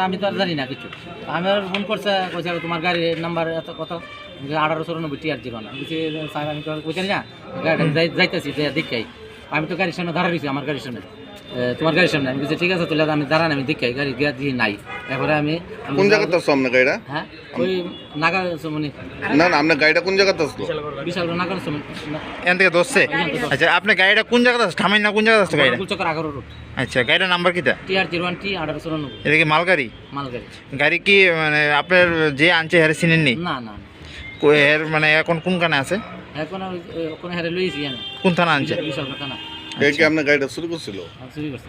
আমি তো আর জানি না কিছু। আমি ফোন করছে তোমার গাড়ির নাম্বার এত কত? আঠারো চৌরানব্বই টিয়ার জিরো না বলছি স্যার, আমি তো না। যাই- যাইতেছি দেখাই আমি তো গাড়ির সামনে দাঁড়া রয়েছি আমার গাড়ির সামনে। তোমার গাড়ির সামনে। আমি ঠিক আছে, তাহলে আমি দাঁড়ান, আমি দেখাই গাড়ি গিয়া দিয়ে নাই। এরপরে আমি কোন জায়গাতে আসলো আপনার গাড়িটা? হ্যাঁ ওই নাগা মানে না না আপনার গাড়িটা কোন জায়গাতে আসলো? বিশাল নাগা এখান থেকে ধরছে? আচ্ছা আপনার গাড়িটা কোন জায়গাতে আছে ঠামাই না কোন জায়গাতে আছে গাড়িটা? কুলচকের আগারো রোড আচ্ছা গাড়িটার নাম্বার কিটা? টিআর জিরো ওয়ান টি আঠারো চৌরানব্বই। এটা কি মালগাড়ি? মালগাড়ি। গাড়ি কি মানে আপনার যে আনছে হ্যারে চিনেননি? না না কো- এর মানে এখন কোন কানে আছে? এখন ওখানে হেরে লইছি কোন থানা আনছে? বিশাল কথা না এ কি আপনার গাড়িটা শুরু করছিল? চুরি করছি